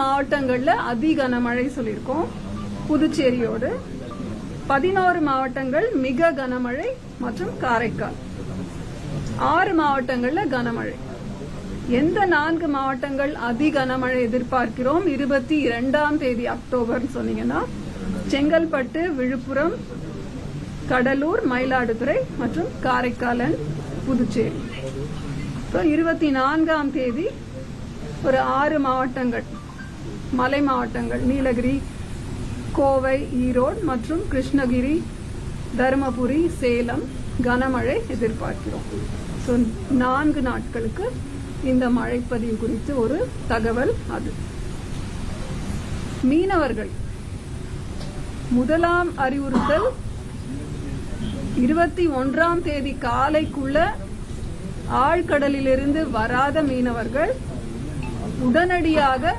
மாவட்டங்களில் அதி கனமழை சொல்லியிருக்கோம். புதுச்சேரியோடு பதினோரு மாவட்டங்கள் மிக கனமழை மற்றும் காரைக்கால். ஆறு மாவட்டங்களில் கனமழை. எந்த நான்கு மாவட்டங்கள் அதி கனமழை எதிர்பார்க்கிறோம்? இருபத்தி இரண்டாம் தேதி அக்டோபர் சொன்னீங்கன்னா செங்கல்பட்டு விழுப்புரம் கடலூர் மயிலாடுதுறை மற்றும் காரைக்கால் புதுச்சேரி. இப்போ இருபத்தி நான்காம் தேதி ஒரு ஆறு மாவட்டங்கள். மலை மாவட்டங்கள் நீலகிரி கோவை ஈரோடு மற்றும் கிருஷ்ணகிரி தருமபுரி சேலம் கனமழை எதிர்பார்க்கிறோம். ஸோ நான்கு நாட்களுக்கு இந்த மழைப்பதிவு குறித்து ஒரு தகவல் அது. மீனவர்கள். முதலாம் அறிவுறுத்தல் இருபத்தி ஒன்றாம் தேதி காலைக்குள்ள ஆழ்கடலிலிருந்து வராத மீனவர்கள் உடனடியாக